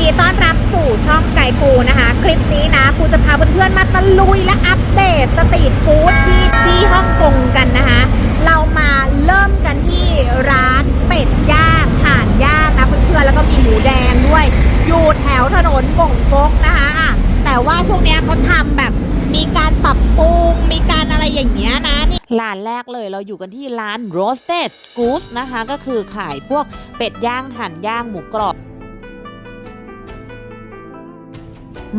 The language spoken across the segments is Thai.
ดีต้อนรับสู่ช่องไก่ปูนะคะ คลิปนี้นะปูจะพาเพื่อนๆมาตะลุยและอัปเดตสตรีทฟู้ดที่ที่ฮ่องกงกันนะคะ เรามาเริ่มกันที่ร้านเป็ดย่างห่านย่างนะเพื่อนๆแล้วก็มีหมูแดงด้วย อยู่แถวถนนบ่งกกนะคะแต่ว่าช่วงนี้เขาทำแบบมีการปรับปรุงมีการอะไรอย่างเงี้ยนะนี่ร้านแรกเลยเราอยู่กันที่ร้าน Roasted Goose นะคะ ก็คือขายพวกเป็ดย่างหั่นย่างหมูกรอบ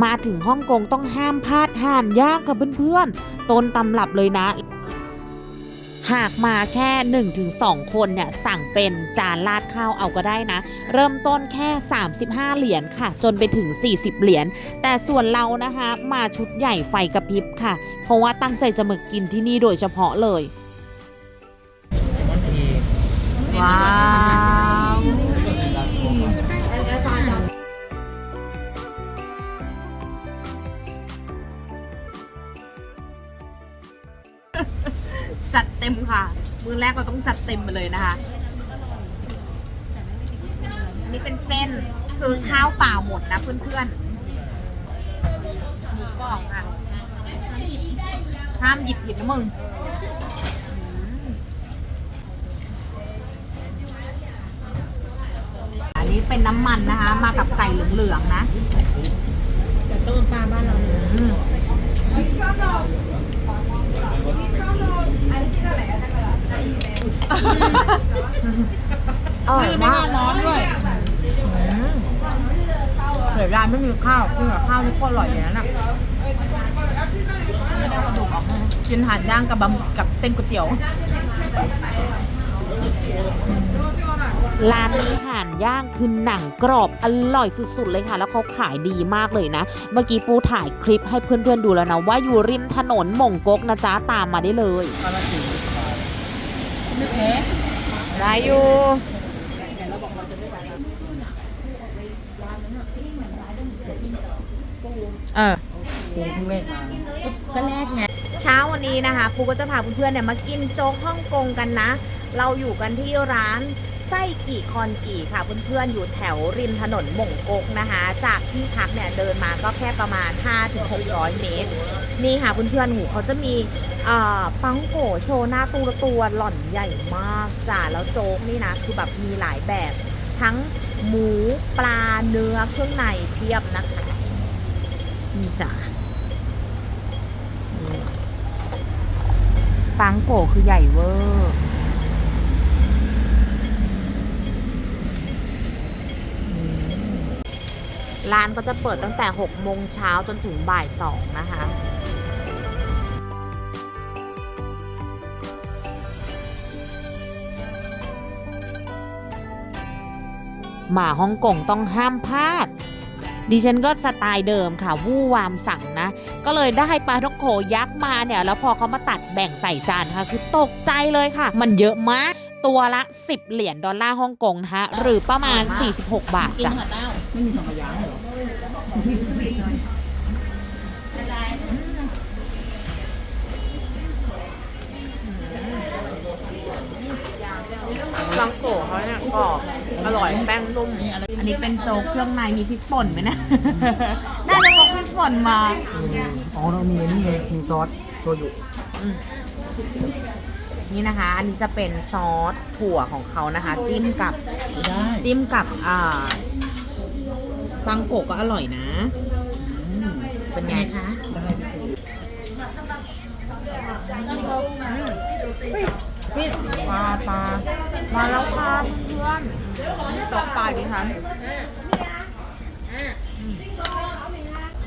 มาถึงฮ่องกงต้องห้ามพลาดห่านย่างกับเพื่อนๆต้นตำรับเลยนะ หากมาแค่ 1-2 คนเนี่ยสั่งเป็นจานราดข้าวเอาก็ได้นะ เริ่มต้นแค่ 35 เหรียญค่ะ จนไปถึง 40 เหรียญแต่ส่วนเรานะคะมาชุดใหญ่ไฟกระพริบค่ะ เพราะว่าตั้งใจจะมากินที่นี่โดยเฉพาะเลย ว้าว จัดเต็มค่ะ มือแรกเราต้องจัดเต็มไปเลยนะคะอันนี้เป็นเส้นคือข้าวเปล่าหมดนะเพื่อนๆหมูกรอบค่ะห้ามหยิบหยิบนะมึงอันนี้เป็นน้ำมันนะคะ มากับไก่เหลืองๆนะแต่ต้มปลาบ้านเราอืม อร่อยไม่มากร้อนด้วยอืมเดี๋ยวร้านไม่มีข้าวกินกับข้าวนี่โคตรอร่อยเลยนะน่ะไม่ได้กระดูกออกมากินห่านย่างกับบะหมี่กับเส้นก๋วยเตี๋ยว ร้านนี้ ห่านย่างคือหนังกรอบอร่อยสุดๆเลยค่ะ แล้วเขาขายดีมากเลยนะ เมื่อกี้ปูถ่ายคลิปให้เพื่อนๆดูแล้วนะ ว่าอยู่ริมถนนหม่งกกนะจ๊ะตามมาได้เลยได้อยู่เออก็แรกไงเช้าวันนี้นะคะปูก็จะพาเพื่อนๆเนี่ยมากินโจ๊กฮ่องกงกันนะ เราอยู่กันที่ร้าน ไส้กี่คอนกี่ค่ะเพื่อนๆอยู่แถวริมถนนมงกกนะคะ จากที่พักเนี่ยเดินมาก็แค่ประมาณ 5-600 เมตร นี่ค่ะเพื่อนๆหูเขาจะมีปังโกโชว์หน้าตู้ละตัวหล่อนใหญ่มากจ้ะแล้วโจ๊กนี่นะคือแบบมีหลายแบบ ทั้งหมูปลาเนื้อเครื่องในเพียบนะคะนี่จ้ะปังโกคือใหญ่เวอร์อืม ร้านก็จะเปิดตั้งแต่ 6 โมงเช้าจนถึงบ่าย 2 นะคะ หมาฮ่องกงต้องห้ามพลาด ดิฉันก็สไตล์เดิมค่ะ วู่วามสั่งนะ ก็เลยได้ปลาท่องโขยักษ์มาเนี่ย แล้วพอเขามาตัดแบ่งใส่จานค่ะ คือตกใจเลยค่ะ มันเยอะมาก ตัวละ 10 เหรียญดอลลาร์ฮ่องกงนะคะหรือประมาณ 46 บาทกินจ้ะหัวเต้าไม่มีสังขยาเหรอ ลังโกะเขาเนี่ยกรอบอร่อยแป้งนุ่ม อันนี้เป็นโจ๊กเครื่องในมีพริกป่นไหมเนะได้เลยพกพริกป่นมา อ๋อแล้วมีนี่ไงมีซอสโชยุนี่นะคะ อันนี้จะเป็นซอสถั่วของเขานะคะ จิ้มกับ ได้จิ้มกับอ่า ปังโกะก็อร่อยนะอืมเป็นไงคะได้พี่ปลาปลามาแล้วครับเพื่อนตกปลาดิฉัน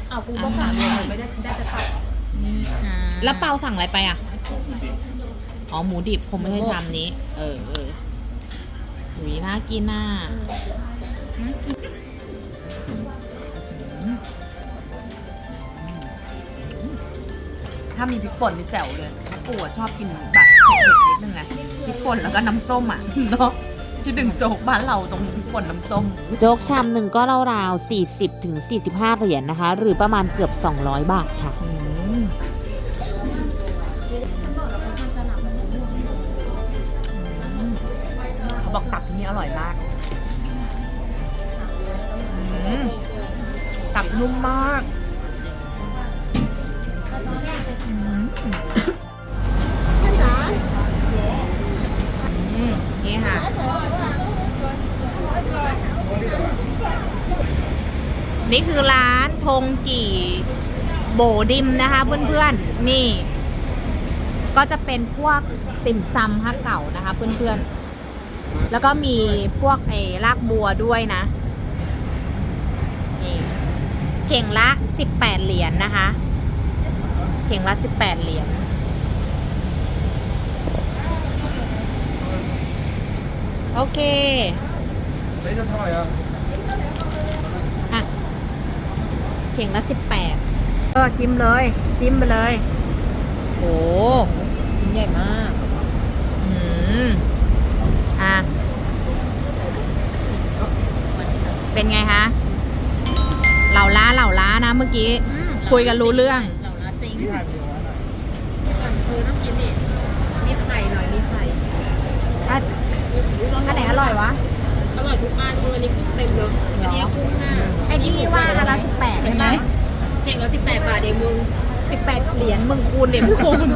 เอากูก็ฝากเลยไม่ได้ได้จะตัดนี่ค่ะแล้วเปาสั่งอะไรไปอะ อ๋อ หมูดิบคงไม่ใช่ชามนี้ เออเออหุยน่ากินน่า ถ้ามีพริกป่นนี่แจ๋วเลยปู่อะชอบกินแบบเผ็ดๆนิดนึงไงพริกป่นแล้วก็น้ำส้มอะ เนาะที่ดึงโจ๊กบ้านเราตรงพริกป่นน้ำส้ม โจ๊กชามหนึ่งก็ราวๆ40ถึง45 เหรียญนะคะ หรือประมาณเกือบ 200 บาทค่ะ อืมเขาบอกตับที่นี่อร่อยมากอืมนุ่มมาก อืมนี่ค่ะ นี่คือร้านพงกี่โบดิมนะคะเพื่อนๆ นี่ ก็จะเป็นพวกติ่มซำฮักเก่านะคะเพื่อนๆ แล้วก็มีพวกไอ้รากบัวด้วยนะ นี่ เข่งละ 18 เหรียญนนะคะ เข่งละ 18 เหรียญโอเคอะ เข่งละ 18เออชิมเลย จิ้มไปเลยโอ้ชิ้นใหญ่มาก อืม อะ เป็นไงคะ เหล่าล้าเหล่าล้านะเมื่อกี้ คุยกันรู้เรื่อง เหล่าละจริงคือต้องกินดิมีไข่หน่อย มีไข่ อันอันไหนอร่อยวะ อร่อยทุกอันเออนี่กุ้งเต็มเลยอันนี้กุ้งห้าไอ้ที่ว่าอันละสิบแปดใช่ไหมเข่งละสิบแปดบาทเองมึงสิบแปดเหรียญมึงคูณเดี๋ยวคูณ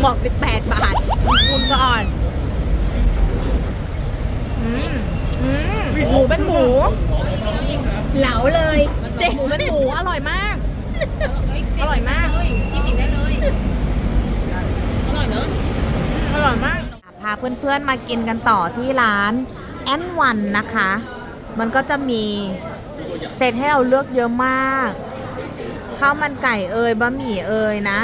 หมอกสิบแปดบาทมึงคูณก่อนอืมอืมหมูเป็นหมู เหลาเลยเจ๊หมูเป็นหมูอร่อยมาก อร่อยมาก จิ้มอีกได้เลย อร่อยเนอะอร่อยมาก พาเพื่อนๆมากินกันต่อที่ร้านแอนวันนะคะ มันก็จะมีเซตให้เราเลือกเยอะมากข้าวมันไก่เอ่ยบะหมี่เอ่ยนะ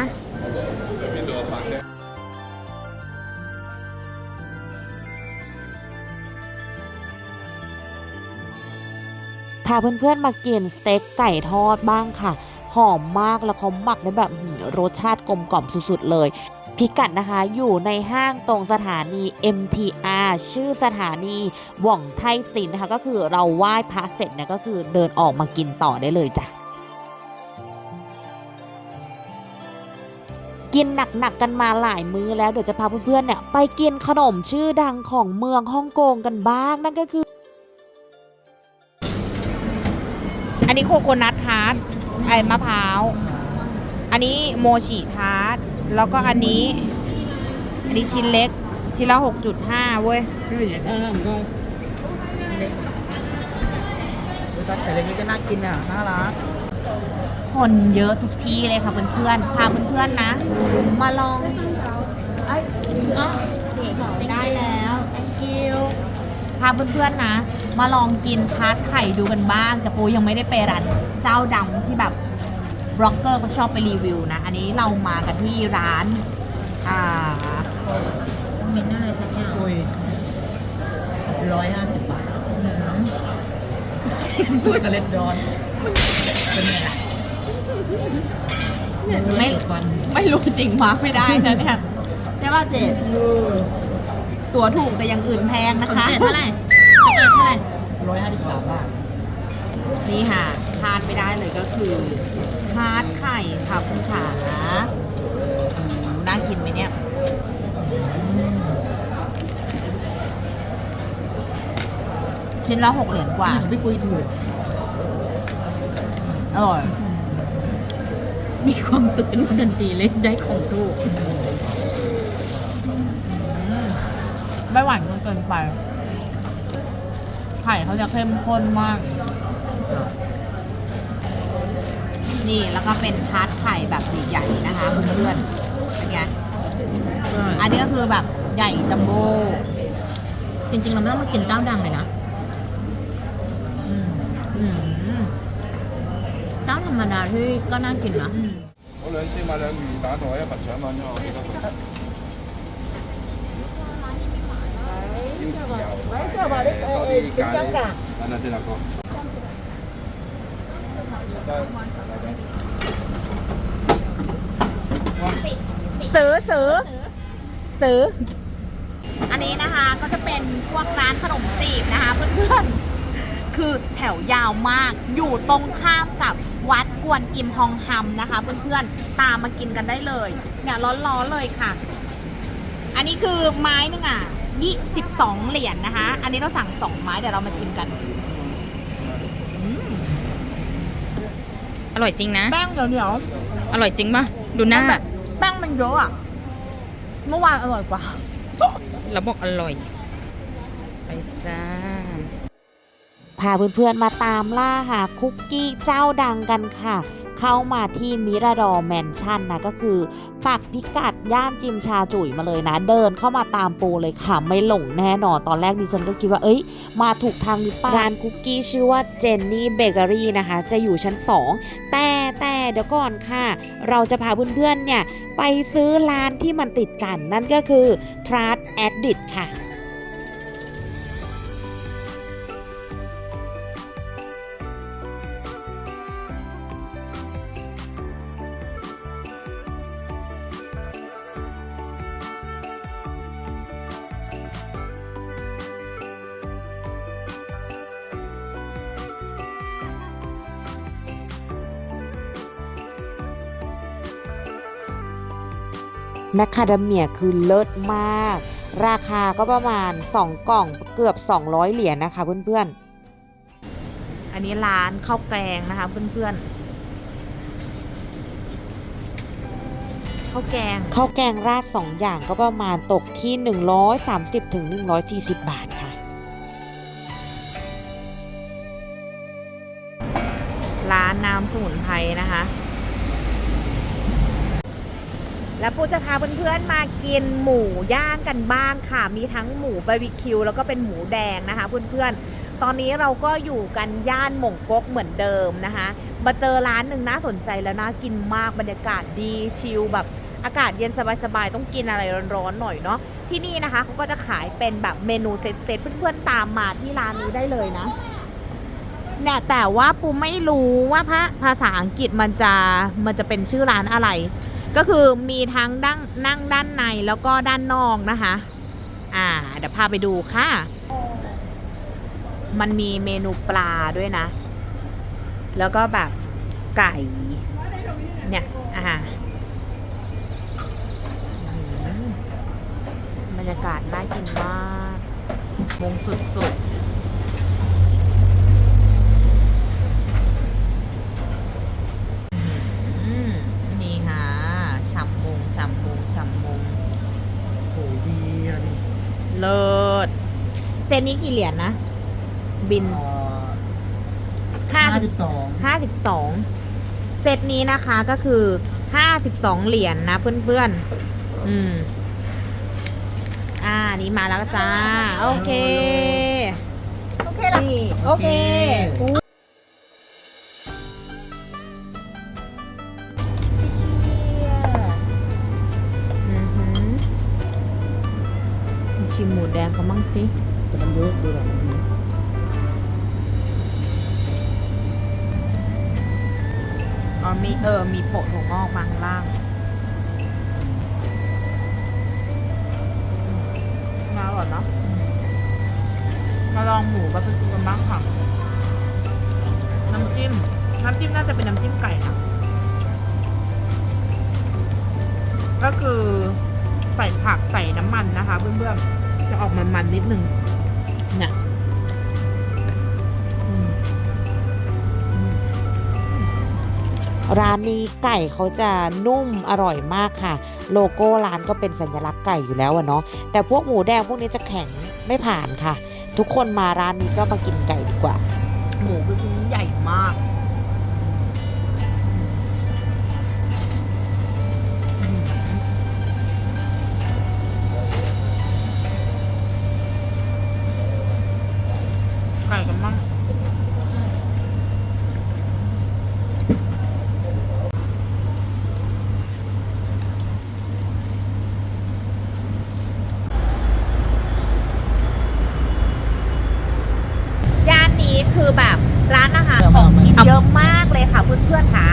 พาเพื่อนๆมากินสเต็กไก่ทอดบ้างค่ะ หอมมากแล้วเขาหมักได้แบบรสชาติกลมกล่อมสุดๆเลยพิกัดนะคะอยู่ในห้างตรงสถานี MTR ชื่อสถานีหว่องไทซินนะคะก็คือเราไหว้พระเสร็จเนี่ยก็คือเดินออกมากินต่อได้เลยจ้ะกินหนักๆกันมาหลายมื้อแล้วเดี๋ยวจะพาเพื่อนๆเนี่ยไปกินขนมชื่อดังของเมืองฮ่องกงกันบ้างนั่นก็คือ อันนี้โคโคนัททาร์ต ไอ้มะพร้าว อันนี้โมชิทาร์ตแล้วก็อันนี้ อันนี้ชิ้นเล็ก ชิ้นละ 6.5 เว้ยเออก็ดูตอนไข่เล็กๆก็น่ากินอะ น่ารัก คนเยอะทุกที่เลยค่ะเพื่อนๆ พาเพื่อนๆนะ มาลองเอ้ยอ๋อโอเคได้แล้ว thank you พาเพื่อนๆนะ มาลองกินทาร์ตไข่ดูกันบ้าง แต่ปูยังไม่ได้ไปร้านเจ้าดังที่แบบบล็อกเกอร์เขาชอบไปรีวิวนะ อันนี้เรามากันที่ร้าน อ่ามีหน้าอะไรสักอย่างโอ้ยร้อยห้าสิบบาทสุดกระเล็ดร้อน เป็นไงล่ะไม่ฟันไม่รู้จริงมาไม่ได้นะเนี่ยใช่ป่ะเจด ตั๋วถูกแต่อยังอื่นแพงนะคะเจ็ดเท่าไหร่ช็อกโกแลตเท่าไหร่ร้อยห้าสิบสามบาท นี่ค่ะพลาดไม่ได้เลยก็คือทาร์ตไข่ค่ะคุณขาอืมน่ากินไหมเนี่ยชิ้นละหกเหรียญกว่า พี่ปุ้ยถูก อร่อย มีความสุขเป็นทันทีเลยได้ของถูก ไม่หวานจนเกินไป ไข่เขาจะเข้มข้นมาก นี่แล้วก็เป็นทาร์ตไข่แบบใหญ่ๆนะคะเพื่อนๆเป็นไง อันนี้ก็คือแบบใหญ่จัมโบ้ จริงๆ เราไม่ต้องมากินเจ้าดังเลยนะ อืมอืม เจ้าธรรมดาที่ก็น่ากินนะ 嗰两千买两鱼蛋同我一份肠粉咯。要 ซื้อซื้อซื้ออันนี้นะคะก็จะเป็นพวกร้านขนมจีบนะคะเพื่อนๆ คือแถวยาวมากอยู่ตรงข้ามกับวัดกวนอิมฮองฮัมนะคะเพื่อนๆ ตามมากินกันได้เลย เนี่ยร้อนๆเลยค่ะ อันนี้คือไม้นึงอะ ยี่สิบสองเหรียญนะคะ อันนี้เราสั่งสองไม้เดี๋ยวเรามาชิมกันอืมร่อยจริงนะ แป้งเหนียวเหนียวอร่อยจริงป่ะ ดูหน้าแป้งมันเยอะอะ เมื่อวานอร่อยกว่าแล้วบอกอร่อย ไปจ้า พาเพื่อนๆมาตามล่าหาคุกกี้เจ้าดังกันค่ะ เข้ามาที่มิราดอร์แมนชั่นนะก็คือ ปักพิกัดย่านจิมชาจุ๋ยมาเลยนะ เดินเข้ามาตามปูเลยค่ะ ไม่หลงแน่นอน ตอนแรกดิฉันก็คิดว่าเอ้ย มาถูกทางหรือเปล่าร้านคุกกี้ชื่อว่าเจนนี่เบเกอรี่นะคะ จะอยู่ชั้น 2 แต่แต่เดี๋ยวก่อนค่ะ เราจะพาเพื่อนๆเนี่ย ไปซื้อร้านที่มันติดกัน นั่นก็คือ t r u s t Edit ค่ะ แมคคาเดเมียคือเลิศมาก ราคาก็ประมาณ 2 กล่องเกือบ 200 เหรียญนะคะเพื่อนอันนี้ร้านข้าวแกงนะคะเพื่อนๆข้าวแกงๆข้าวแกงราด 2 อย่างก็ประมาณตกที่ 130ถึง140 บาทค่ะ ร้านน้ำสมุนไพรนะคะ แล้วปูจะพาเพื่อนๆมากินหมูย่างกันบ้างค่ะ มีทั้งหมูบาร์บีคิวแล้วก็เป็นหมูแดงนะคะเพื่อนๆ ตอนนี้เราก็อยู่กันย่านหม่งก๊กเหมือนเดิมนะคะ มาเจอร้านหนึ่งน่าสนใจแล้วน่ากินมากบรรยากาศดีชิลแบบอากาศเย็นสบายๆ ต้องกินอะไรร้อนๆหน่อยเนาะที่นี่นะคะเขาก็จะขายเป็นแบบเมนูเซตๆเพื่อนๆตามมาที่ร้านนี้ได้เลยนะเนี่ยแต่ว่าปูไม่รู้ว่าภาษาอังกฤษมันจะมันจะเป็นชื่อร้านอะไร ก็คือมีทั้งดั้งนั่งด้านในแล้วก็ด้านนอกนะคะ อ่าเดี๋ยวพาไปดูค่ะ มันมีเมนูปลาด้วยนะ แล้วก็แบบไก่ เนี่ยอ่าอืมบรรยากาศน่ากินมาก มงสุดๆ อืมนี่ค่ะฉ่ำมง ฉ่ำมงฉ่ำมงโหดีอะดิเลิศเซนนี้กี่เหรียญนะ บินห้าห้าสิบสองห้าสิบสองเซตนี้นะคะก็คือห้าสิบสองเหรียญนะเพื่อนๆ อืม อ่า นี่มาแล้วจ้า โอเค โอเคละนี่ โอเค แดงเขามั่งสิแต่มันเยอะดูหรอมันเยอะอ๋อมีเออ มีโปะถั่วงอกมาข้างล่างน่าอร่อยเนาะมาลองหมูบาร์บีคิวกันบ้างค่ะ น้ำจิ้ม น้ำจิ้มน่าจะเป็นน้ำจิ้มไก่นะ ก็คือใส่ผักใส่น้ำมันนะคะเพื่อนๆ จะออกมันๆนิดนึงเนี่ยร้านนี้ไก่เขาจะนุ่มอร่อยมากค่ะ โลโก้ร้านก็เป็นสัญลักษณ์ไก่อยู่แล้วอะเนาะแต่พวกหมูแดงพวกนี้จะแข็งไม่ผ่านค่ะ ทุกคนมาร้านนี้ก็มากินไก่ดีกว่า หมูคือชิ้นใหญ่มาก ก่กันบ้างย่านนี้คือแบบร้านอาหารของกินเยอะมากเลยค่ะเพื่อนๆค่ะ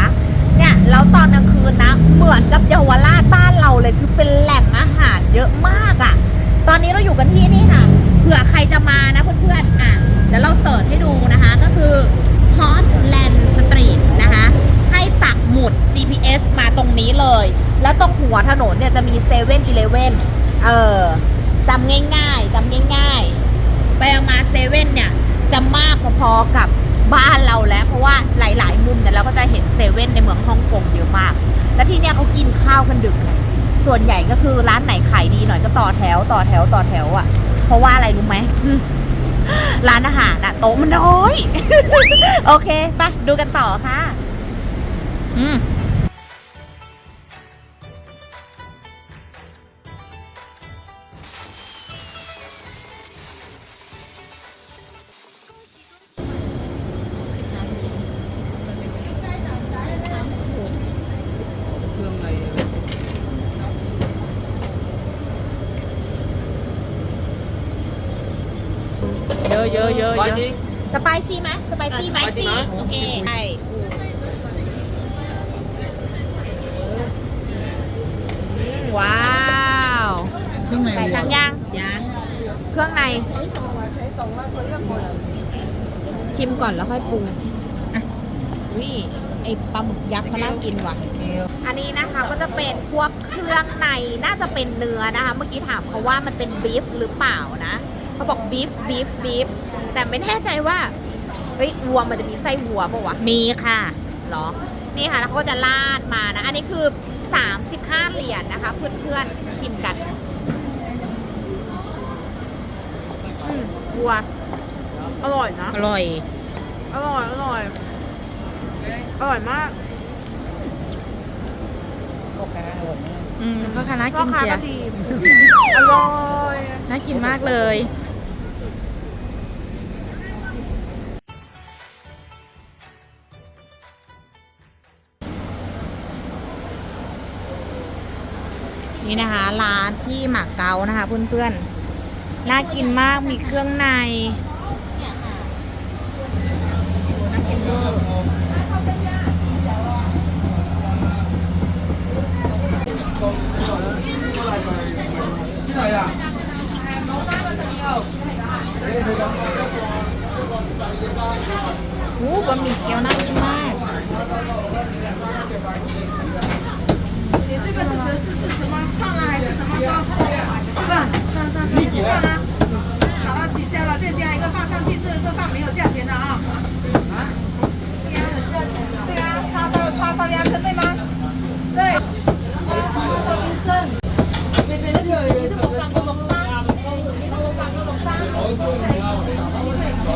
เนี่ยแล้วตอนกลางคืนนะ เหมือนกับเยาวราชบ้านเราเลยคือเป็นแหล่งอาหารเยอะมากอะ่ะ ตอนนี้เราอยู่กันที่นี่ค่ะ เผื่อใครจะมานะเพื่อนๆ อะ เดี๋ยวเราเสิร์ชให้ดูนะคะ ก็คือ Hotland Street นะคะ ให้ปักหมุด GPS มาตรงนี้เลย แล้วตรงหัวถนนเนี่ยจะมีเซเว่นอีเลเว่นเออจำ ง่ายๆจำง่ายๆ ไปเอามาเซเว่นเนี่ย จะมากพอๆกับบ้านเราแล้ว เพราะว่าหลายๆ มุมเนี่ยเร็จแล้วก็จะเห็นเซเว่นในเมืองฮ่องกงเยอะมาก และที่เนี่ยเขากินข้าวกันดึกไงส่วนใหญ่ก็คือร้านไหนขายดีหน่อยก็ต่อแถวต่อแถวต่อแถวอะ่ะ เพราะว่าอะไรรู้ไหมร้านอาหารอะโต๊ะมันน้อย โอเคไปดูกันต่อค่ะ อืม เยอะเยอะเยอะเยอะสไปซี่ไหมสไปซี่ไหมซี่โอเคใช่อืมว้าวเครื่องในใส่ทั้งย่างเครื่องในชิมก่อนแล้วค่อยปรุงอะวิไอปลาหมึกยักษ์เขาน่ากินว่ะ อันนี้นะคะก็จะเป็นพวกเครื่องในน่าจะเป็นเนื้อนะคะ เมื่อกี้ถามเขาว่ามันเป็นบีฟหรือเปล่านะ เขาบอกบีฟบีฟบีฟ แต่ไม่แน่ใจว่าเฮ้ยวัวมันจะมีไส้วัวปะวะมีค่ะเหรอ นี่ค่ะแล้วเขาก็จะราดมานะ อันนี้คือ 35 เหรียญนะคะ เพื่อนๆชิมกันอืมวัว อร่อยนะ อร่อย อร่อย อร่อย อร่อยมากก็แพ้อร่อยมากอืมก็ค่ะน่ากินเชียก็ดีอร่อย น่ากินมากเลย นี่นะคะ ร้านที่หมักเกานะคะเพื่อนๆน่ากินมากมีเครื่องในโอ้บะหมี่เกี๊ยวน่ากินมาก 你这个是是是是什么放了还是什么装？放放放放了，好了，取消了，再加一个放上去，这个放没有价钱的啊。啊？对呀，对呀，叉烧叉烧鸭胗对吗？对。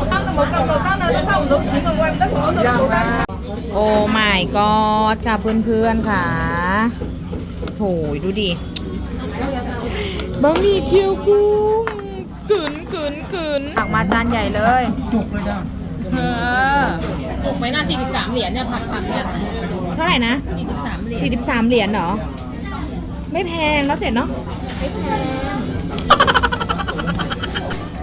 当到冇咁落单啦，都收唔到钱喎，喂唔得同我到冇单。 โอ้ my god ค่ะเพื่อนๆค่ะ โหยดูดิบะหมี่เกี๊ยวกุ้งกึนกึนกึนผักมาจานใหญ่เลย จุกเลยจ้าเออถูกไหมน่า43 เหรียญเนี่ยผัดผักเนี่ยเท่าไหร่นะ 43 เหรียญ43 เหรียญเหรอ ไม่แพงแล้วเสร็จเนาะ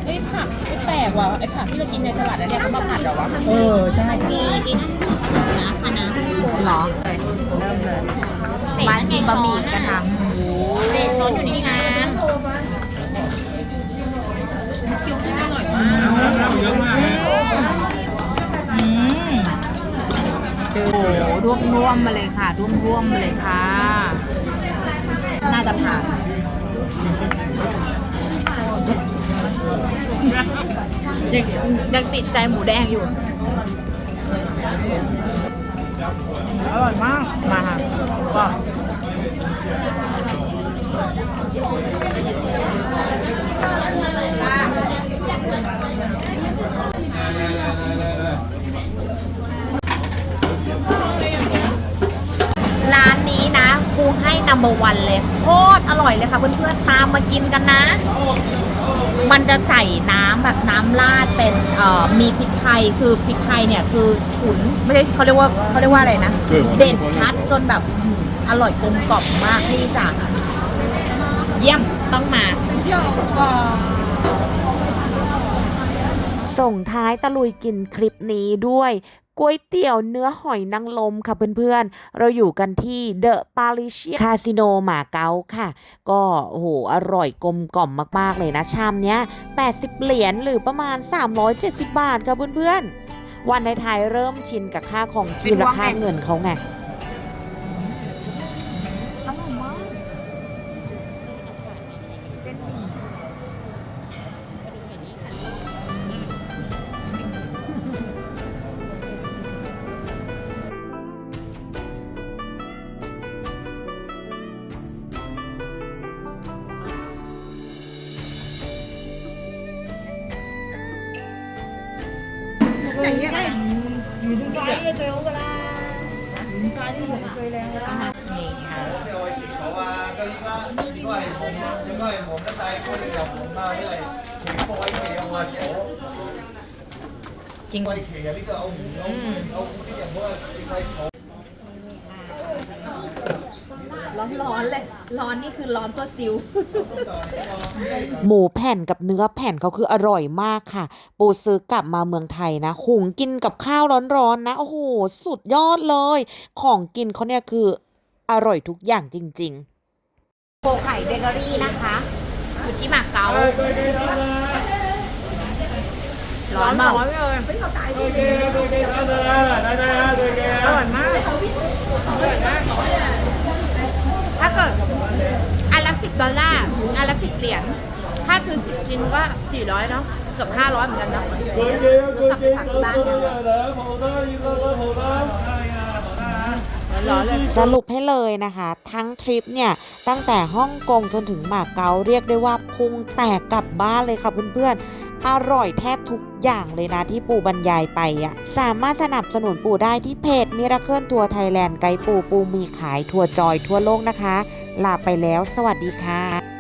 เฮ้ยผักไม่แปลกว่ะไอ้ผักที่เรากินในสลัดอันเนี้ยเขามาผัดเหรอวะเออ ใช่มีอีกนะคณะหรอเริ่ มเลยมาชิมบะหมี่กันค่ะเดช้อนอยู่ในชามเกี๊ยวกุ้งอร่อยมากอืมโอ้โหร่วมร่วมๆมาเลยค่ะ ร่วมร่วมๆมาเลยค่ะ น่าจะผ่านยังยังติดใจหมูแดงอยู่ อร่อยมาก มาค่ะก็ ร้านนี้นะครูให้ number one เลยโคตรอร่อยเลยค่ะเพื่อนๆตามมากินกันนะ มันจะใส่น้ำแบบน้ำราดเป็นเอ่อมีพริกไทยคือพริกไทยเนี่ยคือฉุนไม่ใช่เขาเรียกว่าเขาเรียกว่าอะไรนะ เด่นชัดจนแบบอืม อร่อยกลมกล่อมมากนี่จ้ะเยี่ยมต้องมา ส่งท้ายตะลุยกินคลิปนี้ด้วยก๋วยเตี๋ยวเนื้อหอยนางรมค่ะเพื่อนๆ เราอยู่กันที่เดอะปาริเชียคาสิโนหมาเก๊าค่ะ ก็โอ้โหอร่อยกลมกล่อมมากๆเลยนะ ชามเนี้ย 80 เหรียญหรือประมาณ 370 บาทค่ะเพื่อนๆ วันในไทยเริ่มชินกับค่าของชีพและค่าเงินเขาไง ด้วยผมด้วยผมก็ตายคนเดียวผมมาไม่ไรเห็นโปรยเขียวมาเขียวจริงโปรยเขียวนี่ก็เอาหูเอาเอาหูที่อย่างว่าโปรยเขียวร้อนร้อนเลย ร้อนนี่คือร้อนตัวซิว หมูแผ่นกับเนื้อแผ่นเขาคืออร่อยมากค่ะ ปูซื้อกลับมาเมืองไทยนะ หุงกินกับข้าวร้อนๆนะ โอ้โห สุดยอดเลย ของกินเขาเนี่ยคืออร่อยทุกอย่างจริง ๆ โคไข่เบเกอรี่นะคะอยู่ที่มาเก๊าร้อนมากอร่อยมากถ้าเกิดอันละสิบดอลลาร์อันละสิบเหรียญถ้าคือสิบชิ้นก็สี่ร้อยเนาะเกือบห้าร้อยเหมือนกันเนาะกลับไปผักบ้านกันร้อนเลย สรุปให้เลยนะคะ ทั้งทริปเนี่ย ตั้งแต่ฮ่องกงจนถึงมาเก๊าเรียกได้ว่าพุงแตกกลับบ้านเลยค่ะเพื่อนๆ อร่อยแทบทุกอย่างเลยนะที่ปูบรรยายไปอะสามารถสนับสนุนปูได้ที่เพจมิราเคิลทัวร์ไทยแลนด์ไกด์ปูปูมีขายทัวร์จอยทั่วโลกนะคะ ลาไปแล้ว สวัสดีค่ะ